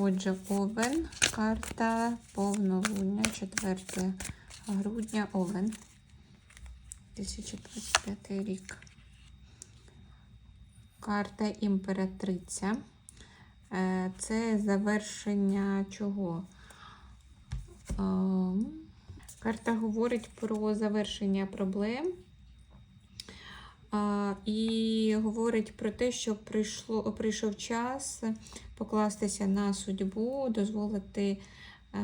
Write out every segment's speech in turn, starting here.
Отже, Овен, карта повнолуння, 4 грудня, Овен, 2025 рік. Карта імператриця. Е, Це завершення чого? Ем, Карта говорить про завершення проблем. І говорить про те, що прийшло, прийшов час покластися на судьбу, дозволити е,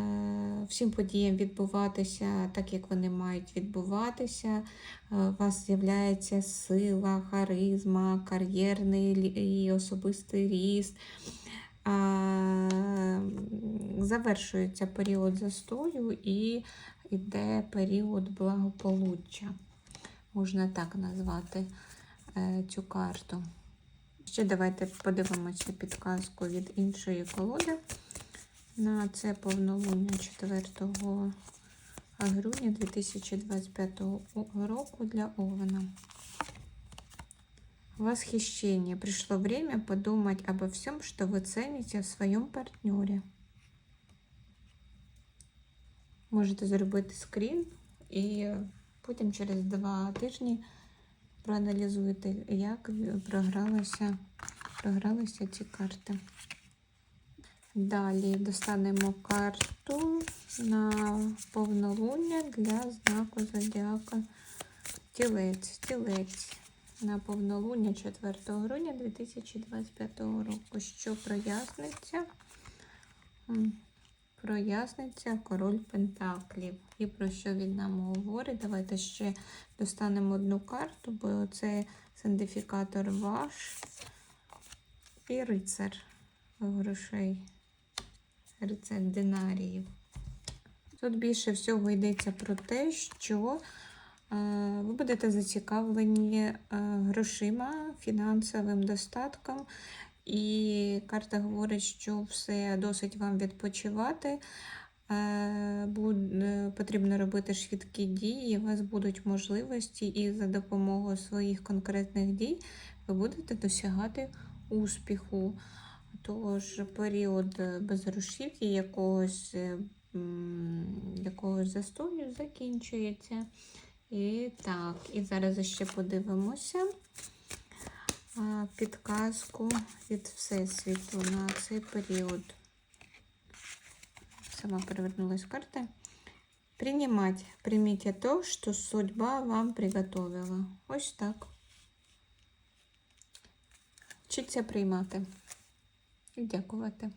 всім подіям відбуватися так, як вони мають відбуватися. Е, У вас з'являється сила, харизма, кар'єрний і особистий ріст. Завершується період застою і йде період благополуччя. Можна так назвати е, цю карту. Ще давайте подивимося підказку від іншої колоди. На це повнолуння 4 грудня 2025 року для Овена. Восхищение. Пришло время подумать обо всем, что вы цените в своем партнере. Можете зробити скрін і потім через два тижні проаналізуєте, як програлися, програлися ці карти. Далі достанемо карту на повнолуння для знаку зодіака Тілець. Тілець на повнолуння 4 грудня 2025 року. Що проясниться? Проясниться король Пентаклів. І про що він нам говорить? Давайте ще достанемо одну карту, бо це синдифікатор ваш і рицар грошей. Рицар динаріїв. Тут більше всього йдеться про те, що е, ви будете зацікавлені е, грошима, фінансовим достатком. І карта говорить, що все досить вам відпочивати. Е, потрібно робити швидкі дії, у вас будуть можливості, і за допомогою своїх конкретних дій ви будете досягати успіху. Тож період безгрошів'я якогось, е, якогось застою закінчується. І так, і зараз ще подивимося підказку від Всесвіту на цей період. Сама перевернулась карта. Принимать. Примите то, що судьба вам приготовила. Ось так. Вчіться приймати. І дякувати.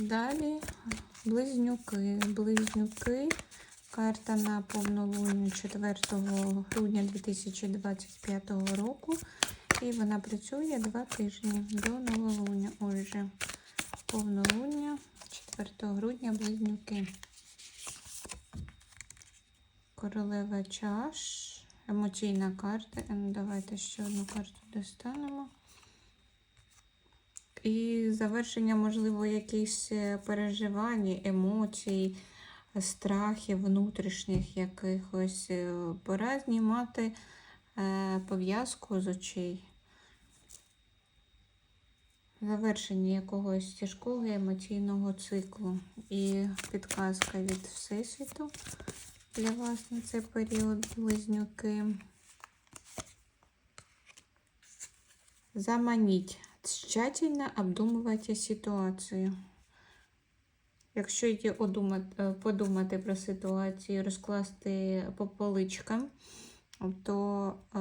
Далі близнюки. Близнюки. Карта на повнолуння 4 грудня 2025 року. І вона працює два тижні до новолуння. Отже, повнолуння 4 грудня близнюки. Королева чаш. Емоційна карта. Ем, Давайте ще одну карту достанемо. І завершення, можливо, якісь е, переживань, емоцій, страхів, внутрішніх якихось. е, Пора знімати е, пов'язку з очей. Завершення якогось тяжкого емоційного циклу. І підказка від Всесвіту для вас на цей період близнюки. Заманіть. Тщательно обдумувати ситуацію. Якщо одумати, е, подумати про ситуацію, розкласти по поличкам, то е,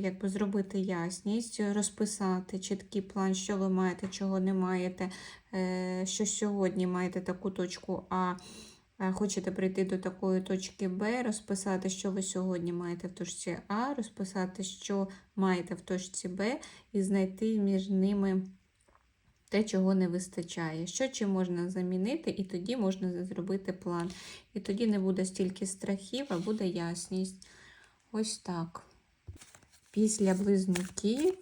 якби зробити ясність, розписати чіткий план, що ви маєте, чого не маєте, е, що сьогодні маєте таку точку а хочете прийти до такої точки Б, розписати, що ви сьогодні маєте в точці А, розписати, що маєте в точці Б, і знайти між ними те, чого не вистачає. Що чим можна замінити, і тоді можна зробити план. І тоді не буде стільки страхів, а буде ясність. Ось так. Після близнюків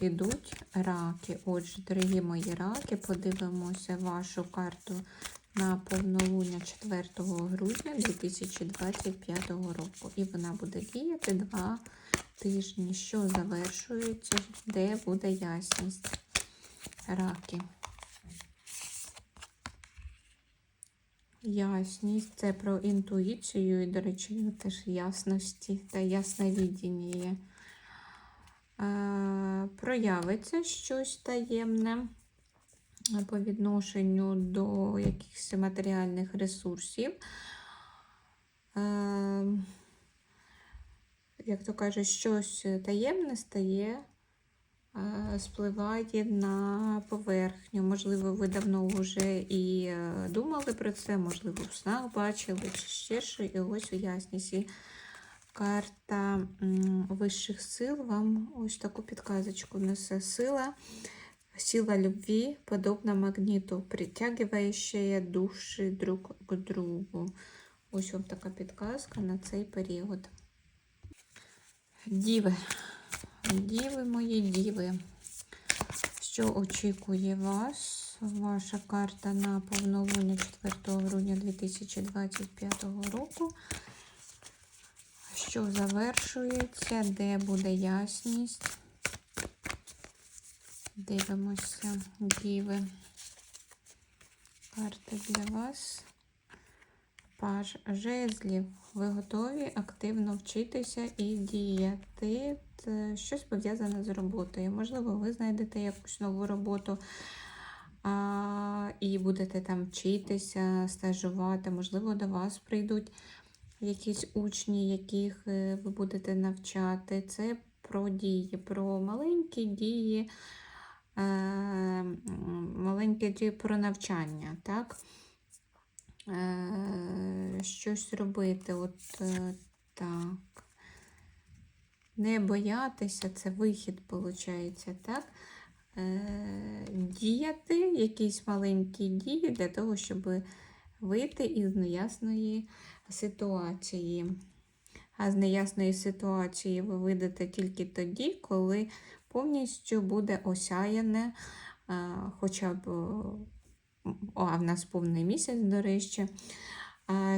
йдуть раки. Отже, дорогі мої раки, подивимося вашу карту на повнолуння 4 грудня 2025 року. І вона буде діяти два тижні, що завершується, де буде ясність раки. Ясність це про інтуїцію і, до речі, ну, теж ясності та ясновідіння є. Е, проявиться щось таємне по відношенню до якихось матеріальних ресурсів. Е, як то кажуть, щось таємне стає, е, спливає на поверхню. Можливо, ви давно вже і е, думали про це, можливо, в снах бачили, чи ще що, і ось у ясність. Карта вищих сил вам ось таку підказочку несе сила. Сила любви, подобна магниту, притягивающая душі друг к другу. Ось вам така підказка на цей період. Діви, діви мої діви. Що очікує вас? Ваша карта на повнолуння 4 грудня 2025 року. Що завершується, де буде ясність? Дивимося, діви. Карта для вас. Паж жезлів. Ви готові активно вчитися і діяти. Це щось пов'язане з роботою. Можливо, ви знайдете якусь нову роботу а, і будете там вчитися, стажувати. Можливо, до вас прийдуть якісь учні, яких е, ви будете навчати. Це про дії, про маленькі дії, е, м, маленькі дії про навчання. так? Е, щось робити. От е, так. Не боятися, це вихід, виходить, так? Діяти, якісь маленькі дії для того, щоб вийти із неясної ситуації. А з неясної ситуації ви вийдете тільки тоді, коли повністю буде осяяне, е, хоча б а в нас повний місяць, до речі.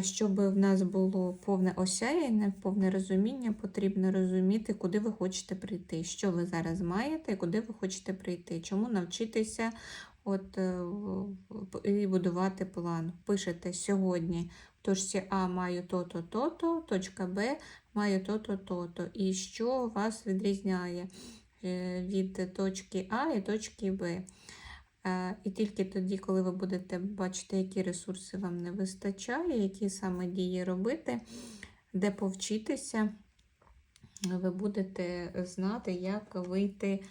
Щоб в нас було повне осяяння, повне розуміння, потрібно розуміти, куди ви хочете прийти, що ви зараз маєте і куди ви хочете прийти. Чому навчитися от, е, і будувати план. Пишете сьогодні в точці А маю то-то, то-то, точка Б маю то-то, то-то. І що вас відрізняє від точки А і точки Б. Е, І тільки тоді, коли ви будете бачити, які ресурси вам не вистачає, які саме дії робити, де повчитися, ви будете знати, як вийти,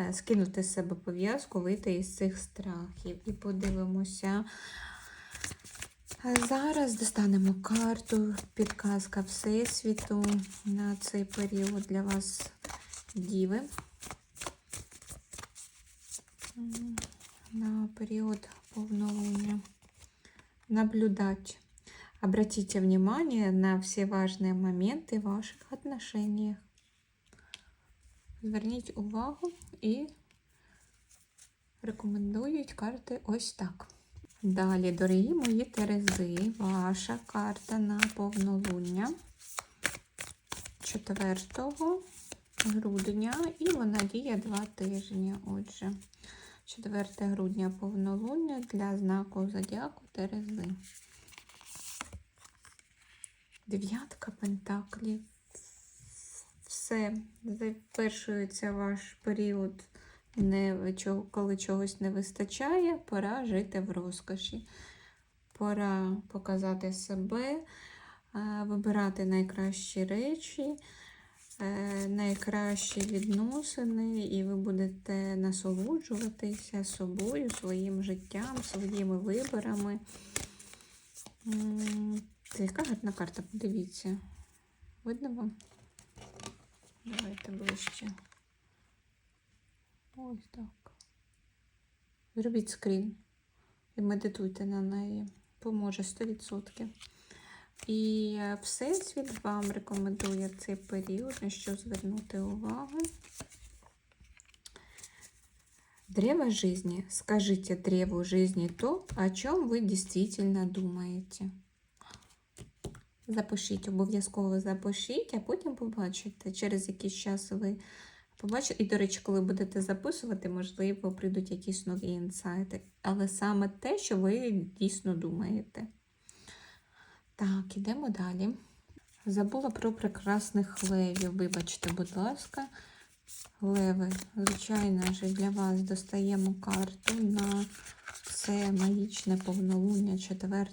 е, скинути з себе пов'язку, вийти із цих страхів. І подивимося. Е, Зараз достанемо карту, підказка Всесвіту на цей період для вас діви. На период полнолуния. Наблюдать. Обратите внимание на все важные моменты в ваших отношениях. Зверніть увагу і рекомендують карти ось так. Далі, дорогі мої Терези, ваша карта на повнолуння 4 грудня, і вона діє два тижні. Отже, 4 грудня повнолуння для знаку Зодіаку Терези. Дев'ятка пентаклів. Все, завершується ваш період, не, коли чогось не вистачає, пора жити в розкоші. Пора показати себе, е, вибирати найкращі речі, найкращі відносини, і ви будете насолоджуватися собою, своїм життям, своїми виборами. Це яка гарна карта, подивіться. Видно вам? Давайте ближче. Ось так. Зробіть скрін і медитуйте на неї. Поможе 100%. І е, Всесвіт вам рекомендує цей період, на що звернути увагу. Древо жизни. Скажите древу жизни то, о чем ви действительно думаєте. Запишіть, обов'язково запишіть, а потім побачите. Через якийсь час ви побачите. І, до речі, коли будете записувати, можливо, прийдуть якісь нові інсайти. Але саме те, що ви дійсно думаєте. Так, ідемо далі. Забула про прекрасних левів. Вибачте, будь ласка. Леви, звичайно ж, для вас достаємо карту на це магічне повнолуння 4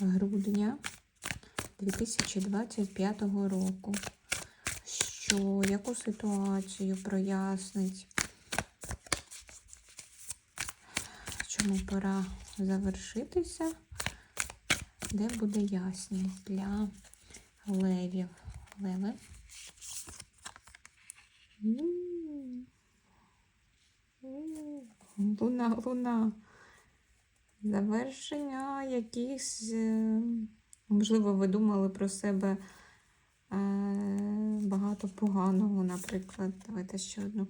грудня 2025 року. Що, яку ситуацію прояснить? Чому пора завершитися? Де буде ясність для левів? Леви. Луна, луна. Завершення якісь, е, можливо, ви думали про себе е, багато поганого, наприклад. Давайте ще одну.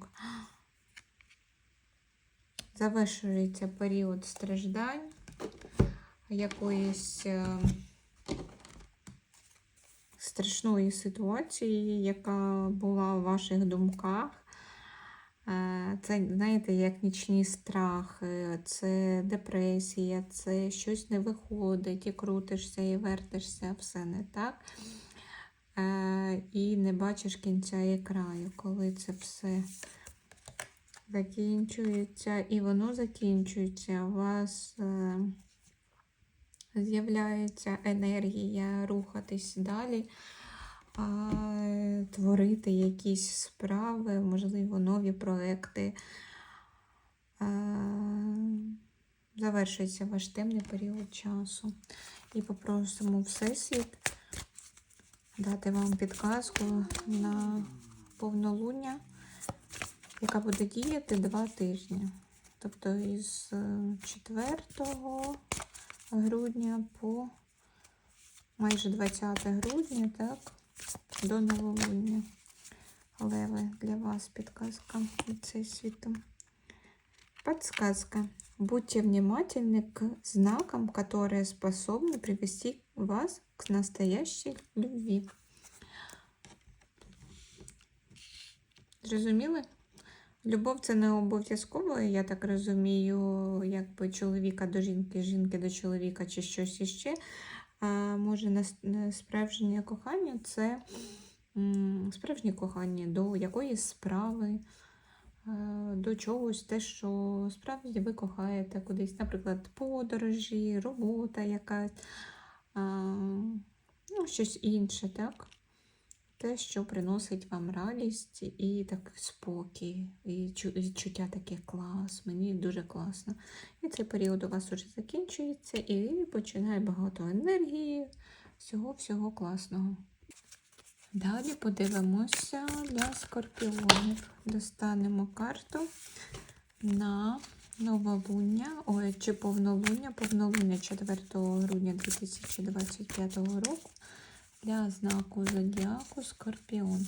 Завершується період страждань, якоїсь е, страшної ситуації, яка була у ваших думках. Е, Це, знаєте, як нічні страхи, це депресія, це щось не виходить, і крутишся, і вертишся, все не так. Е, І не бачиш кінця і краю, коли це все закінчується, і воно закінчується, у вас з'являється енергія рухатись далі, а, творити якісь справи, можливо, нові проекти. Завершується ваш темний період часу. І попросимо Всесвіт дати вам підказку на повнолуння, яка буде діяти два тижні. Тобто із е, 4 грудня по майже 20 грудня, так, до новолуння. Леви, для вас підказка від цей світу. Подсказка. Будьте внимательны к знакам, которые способны привести вас к настоящей любви. Зрозуміли? Любов це не обов'язково, я так розумію, якби чоловіка до жінки, жінки до чоловіка чи щось іще. А може, справжнє кохання це справжнє кохання до якоїсь справи, до чогось, те, що справді ви кохаєте кудись, наприклад, подорожі, робота якась, ну, щось інше, так? Те, що приносить вам радість і так спокій, і відчуття таке клас, мені дуже класно. І цей період у вас уже закінчується, і починає багато енергії, всього-всього класного. Далі подивимося для скорпіонів. Достанемо карту на новолуння, ой, чи повнолуння, повнолуння 4 грудня 2025 року для знаку зодіаку Скорпіон.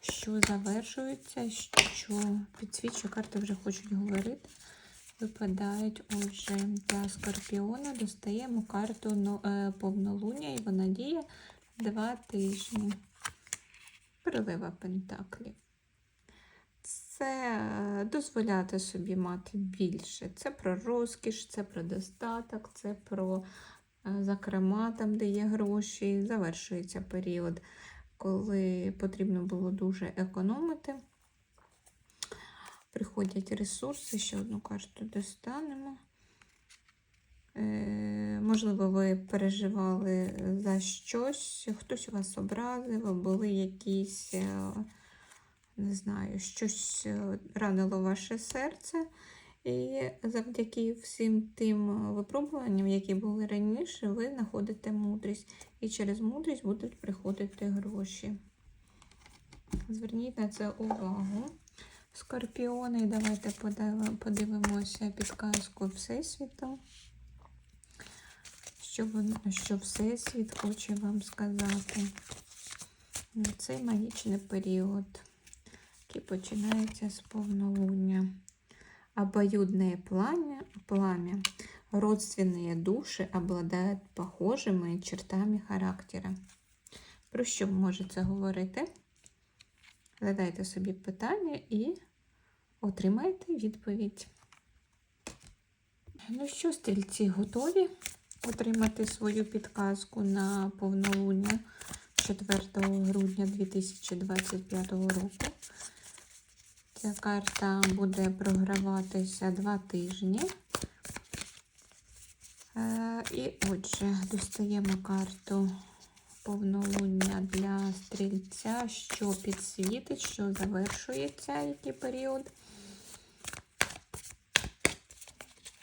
Що завершується, що підсвічує карти вже хочуть говорити. Випадають отже для Скорпіона. Достаємо карту е, повнолуння і вона діє два тижні. Прилива Пентаклів. Це е, дозволяти собі мати більше. Це про розкіш, це про достаток, це про зокрема там, де є гроші. Завершується період, коли потрібно було дуже економити. Приходять ресурси, ще одну карту достанемо. Е, можливо, ви переживали за щось, хтось вас образив, були якісь, е, не знаю, щось е, ранило ваше серце. І завдяки всім тим випробуванням, які були раніше, ви знаходите мудрість. І через мудрість будуть приходити гроші. Зверніть на це увагу. Скорпіони, давайте подивимося підказку Всесвіту. Що, що Всесвіт хоче вам сказати. на Цей магічний період, який починається з повнолуння. Обоюдное пламя, пламя, родственные души обладают похожими чертами характера. Про що може це говорити? Задайте собі питання і отримайте відповідь. Ну що, стрільці готові? отримати свою підказку на повнолуння 4 грудня 2025 року. Ця карта буде програватися два тижні. Е, І отже, достаємо карту повнолуння для стрільця, що підсвітить, що завершується, який період.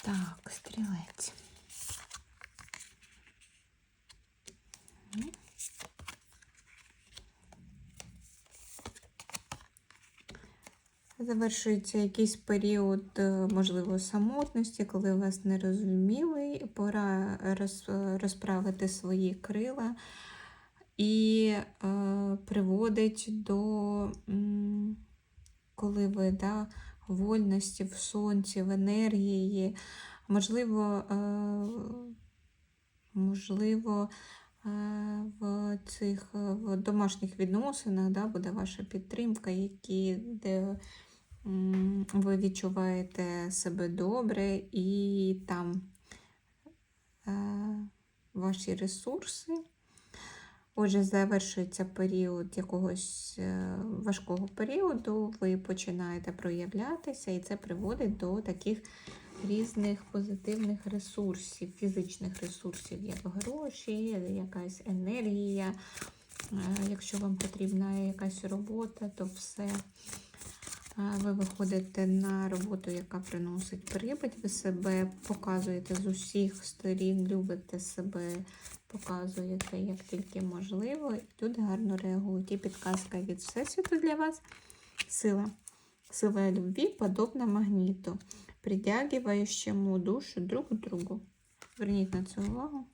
Так, стрілець. Завершується якийсь період, е, можливо, самотності, коли вас не розуміли, пора розправити свої крила. І е, приводить до, коли ви да, вольності, в сонці, в енергії, можливо, е, можливо, в цих в домашніх відносинах да, буде ваша підтримка, які, де ви відчуваєте себе добре і там е, ваші ресурси. Отже, завершується період якогось е, важкого періоду, ви починаєте проявлятися, і це приводить до таких різних позитивних ресурсів, фізичних ресурсів, як гроші, якась енергія. Е, Якщо вам потрібна якась робота, то все. Ви виходите на роботу, яка приносить прибуть, ви себе показуєте з усіх сторін, любите себе, показуєте як тільки можливо, і тут гарно реагують. І підказка від Всесвіту для вас. Сила. Сила любви подобна магніту, притягивающему душу друг к другу. Зверніть на це увагу.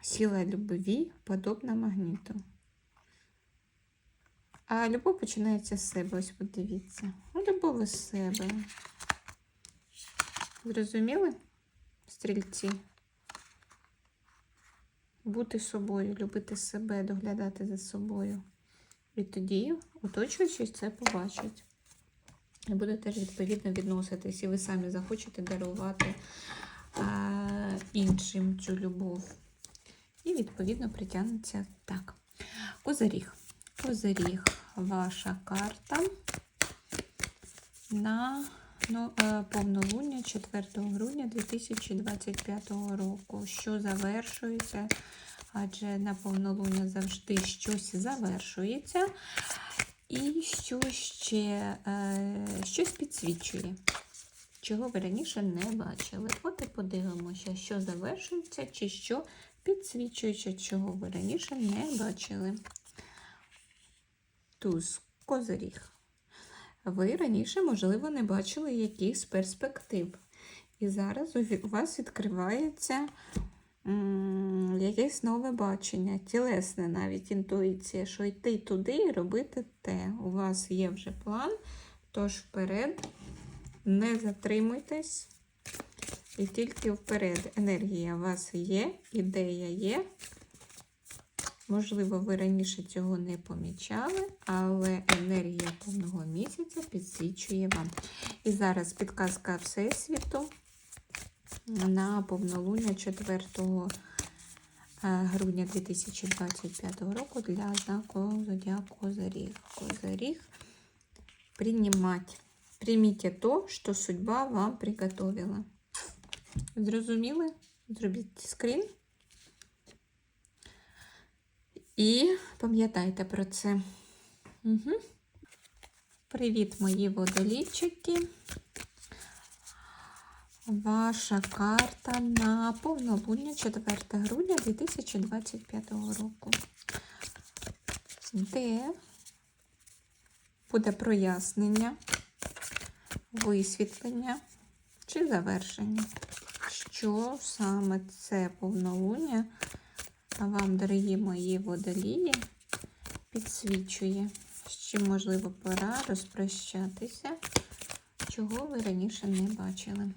Сила любви подобна магніту. А любов починається з себе. Ось подивіться. Ну, любов із себе. Зрозуміли? Стрільці. Бути собою, любити себе, доглядати за собою. І тоді оточуючи це побачать. І буде теж відповідно відноситись, і ви самі захочете дарувати а, іншим цю любов. І, відповідно, притягнеться так. Козиріг. Козиріг, ваша карта на ну, е, повнолуння 4 грудня 2025 року, що завершується, адже на повнолуння завжди щось завершується, і що ще е, щось підсвічує, чого ви раніше не бачили. От і подивимося, що завершується, чи що підсвічується, чого ви раніше не бачили. Туз козиріг. Ви раніше, можливо, не бачили якихось перспектив. І зараз у вас відкривається якесь нове бачення, тілесне навіть інтуїція, що йти туди і робити те. У вас є вже план, тож вперед, не затримуйтесь. І тільки вперед. Енергія у вас є, ідея є. Можливо, ви раніше цього не помічали, але енергія повного місяця підсвічує вам. І зараз підказка Всесвіту на повнолуння 4 е, грудня 2025 року для знаку Зодіаку Козиріг. Козиріг принимать. Примите то, що судьба вам приготовила. Зрозуміли? Зробіть скрін. І пам'ятайте про це. Угу. Привіт, мої водолійчики. Ваша карта на повнолуння 4 грудня 2025 року. Де буде прояснення, висвітлення чи завершення? Що саме це повнолуння вам, дорогі мої водолії, підсвічує, з чим можливо пора розпрощатися, чого ви раніше не бачили.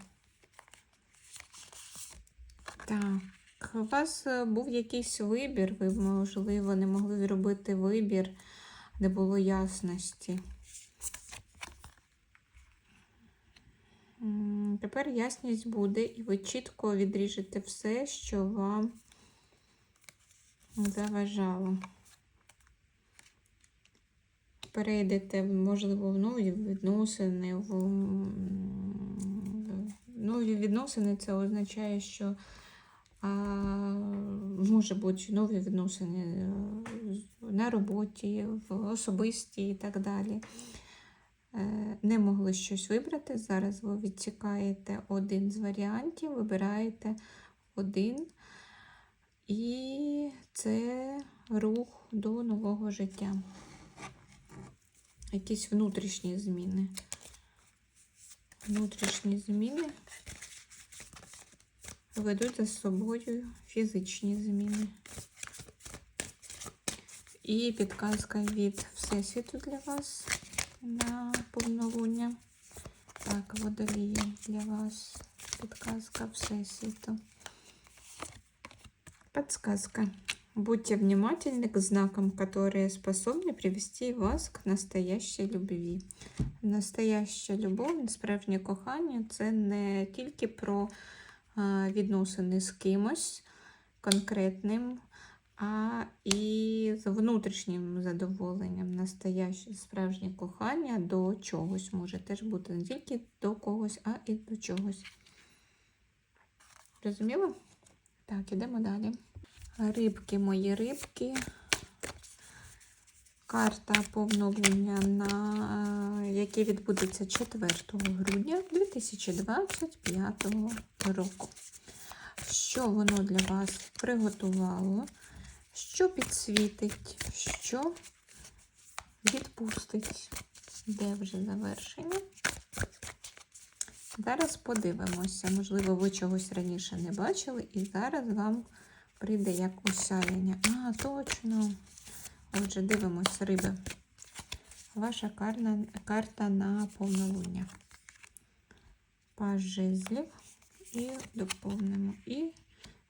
Так, у вас е, був якийсь вибір, ви, можливо, не могли зробити вибір, де було ясності. Тепер ясність буде, і ви чітко відріжете все, що вам заважало. Перейдете, можливо, в нові відносини. В нові відносини це означає, що а, може бути нові відносини е, на роботі, в особисті і так далі. Е, Не могли щось вибрати. Зараз ви відсікаєте один з варіантів, вибираєте один. І це рух до нового життя. Якісь внутрішні зміни. Внутрішні зміни ведуть за собою фізичні зміни. І підказка від Всесвіту для вас на повнолуння. Так, водолії для вас. Підказка Всесвіту. Подсказка. Будьте внимательны к знакам, которые способны привести вас к настоящей любві. Настояща любов, справжнє кохання це не тільки про а, відносини з кимось конкретним, а і з внутрішнім задоволенням. Настояще справжнє кохання до чогось може теж бути не тільки до когось, а і до чогось. Розуміло? Так, ідемо далі. Рибки, мої рибки. Карта повнолуння, на, е, яке відбудеться 4 грудня 2025 року. Що воно для вас приготувало? Що підсвітить, що відпустить? Де вже завершення? Зараз подивимося. Можливо, ви чогось раніше не бачили, і зараз вам прийде як осяяння. А, точно. Отже, дивимося, риби. Ваша карна, карта на повнолуння. Паж жезлів і доповнимо. І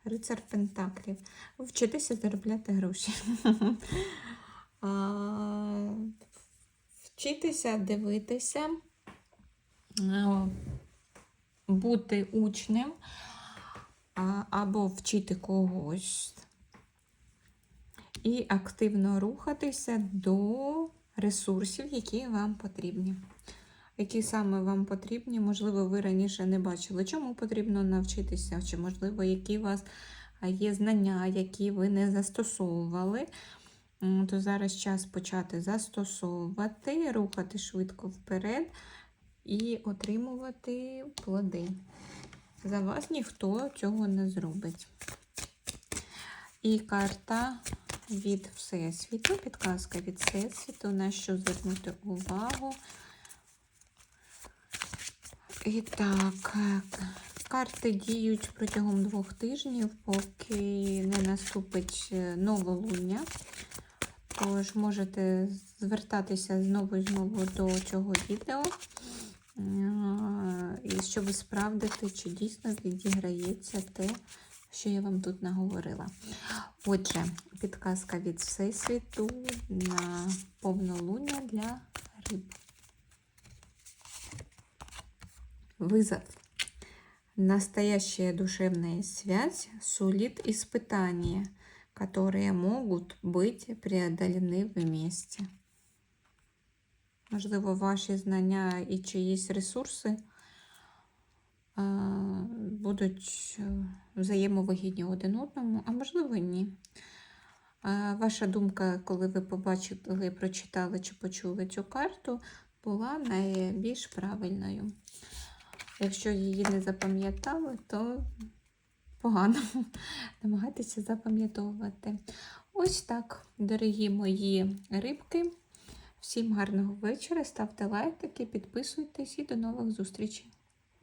рицар Пентаклів. Вчитися заробляти гроші. Вчитися, дивитися, бути учнем або вчити когось. І активно рухатися до ресурсів, які вам потрібні. Які саме вам потрібні, можливо, ви раніше не бачили, чому потрібно навчитися, чи, можливо, які у вас є знання, які ви не застосовували. То зараз час почати застосовувати, рухати швидко вперед і отримувати плоди. За вас ніхто цього не зробить. І карта від Всесвіту, підказка від Всесвіту, на що звернути увагу. І так, карти діють протягом двох тижнів, поки не наступить е, новолуння. Тож можете звертатися знову і знову до цього відео, і щоб справдити, чи дійсно відіграється те, що я вам тут наговорила. Отже, підказка від Всесвіту на повнолуння для риб. Вызов. Настоящая душевная связь сулит испытания, которые могут быть преодолены вместе. Можливо, ваші знання і чиїсь ресурси будуть е, взаємовигідні один одному, а можливо, ні. Ваша думка, коли ви побачили, прочитали чи почули цю карту, була найбільш правильною. Якщо її не запам'ятали, то погано. Намагайтеся запам'ятовувати. Ось так, дорогі мої рибки. Всім гарного вечора. Ставте лайки, підписуйтесь і до нових зустрічей.